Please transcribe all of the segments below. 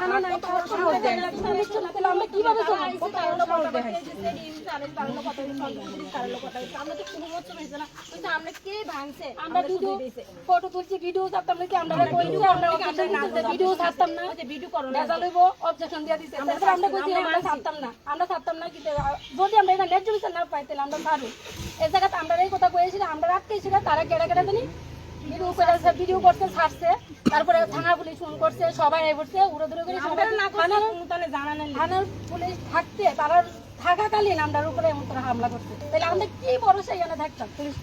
আমরা আমরা ফটো তুলছি ভিডিও ছাড়তাম আমরা ভিডিও ছাড়তাম না। অবজেকশন দিয়ে আমরা কইছি আমরা ছাড়তাম না। আমরা ছাড়তাম না কিন্তু যদি আমরা এটা ন্যায্য বিচার না পাই তাহলে আমরা ছাড়ু এই জায়গাতে আমরা এই কথা কইছিল আমরা ছিল তারা কেড়ে কেড়ে জানি ভিডিও করেছে ভিডিও করতে ছাড়ছে। তারপরে থানা পুলিশ ফোন করছে সবাই আই পড়ছে উড়ে দূরে করে থানার থানার পুলিশ থাকতে তারা থাকাকালীন আমরার উপরে এমন করে হামলা করছে। তাহলে আমরা কি ভরসা এখানে থাকতাম? পুলিশ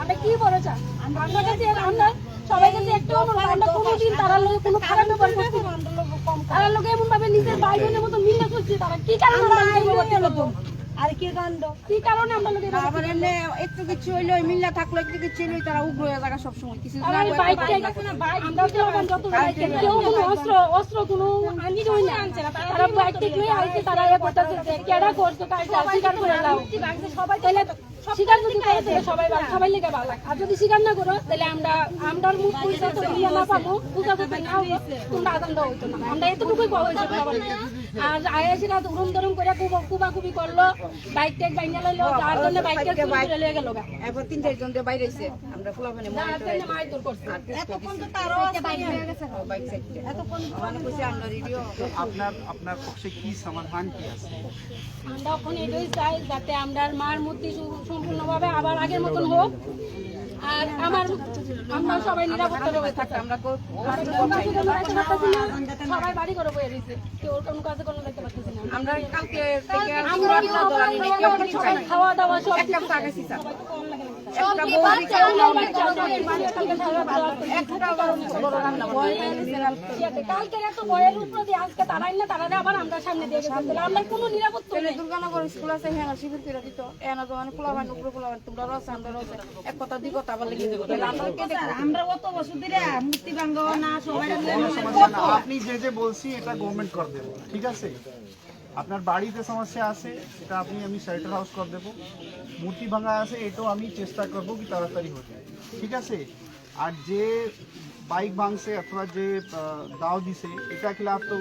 আমরা কি ভরসা? আমরা কাছে আমরা সবাই কাছে একটু অনুরোধ আমরা কোনোদিন তারা লোক কোনো খারাপ ব্যাপার করছি তারা লোক এমন ভাবে নিজের বোনের মতো মিলে করছে তারা কি কারণে আর কি কাণ্ড? কি কারণে আমরা লোকে? আবার এনে একটু কিছু হইল মিল্লা থাকল একটু কিছু হইল তারা উগ্র হয়ে থাকা সবসময়। কিছু না বাইক থেকে- আমরা তো যত বাইক কেউ কোনো অস্ত্র অস্ত্র কোনো আনি কই না। তারা বাইক থেকে লয়ে তারা এ করতেছে যে কেডা করছ কাজ স্বীকার করে নাও। সবাই তাহলে স্বীকার যদি করে তাহলে সবাই ভালো সবাই লেগে ভালো আর যদি স্বীকার না করো তাহলে আমরা আমরার মুখ পয়সা তো দিয়ে না পাবো। পূজা করতে না হব, তোমরা আদান দেওয়া হইতো না। আমরা এতটুকুই হয়েছে আর আয়াসিরা উরুম দরুম করে কুবা কুবা কুবি করল বাইক টেক বাইঙ্গা লইলো যার জন্য বাইক টেক চুরি করে লয়ে গেল এরপর তিন চারজন দিয়ে বাইরে এসে আমরা ফুলাফানে যার জন্য মারধর করছে। বাইক সাইডে মানে কইছে আমরা রেডিও আপনার আপনার পক্ষে কি সমাধান কি আছে? আমরা এখন এটাই চাই যাতে আমরা মার মূর্তি সম্পূর্ণভাবে আবার আগের মতন হোক। আর আমার আমরা সবাই নিরাপত্তা থাকতে আমরা সবাই বাড়ি করে বয়ে কেউ কোনো কাজে কোনো দেখতে পারতেছি না। আমরা কালকে আমরা খাওয়া দাওয়া সব এত বয়ের উপর দিয়ে আজকে তারাই না তারা আবার আমরা সামনে দিয়ে গেছে আমরা কোনো নিরাপত্তা নেই দুর্গানগর স্কুল আছে হ্যাঁ শিবির করে দিত এনা তো মানে পোলাবান উপরে পোলাবান তোমরা রয়েছে আমরা রয়েছে এক কথা আমরা অত ভাঙ্গ না সবাই আপনি যে যে বলছি এটা গভর্নমেন্ট করে দেবো ঠিক আছে আপনার বাড়িতে সমস্যা আছে, সেটা আপনি, আমি শেল্টার হাউস করে দেবো। মূর্তি ভাঙা আছে, এটাও আমি চেষ্টা করব কি তাড়াতাড়ি হয়ে যায় ঠিক আছে? আর যে বাইক ভাঙছে, অথবা যে দাও দিছে, এটা খিলাফ তো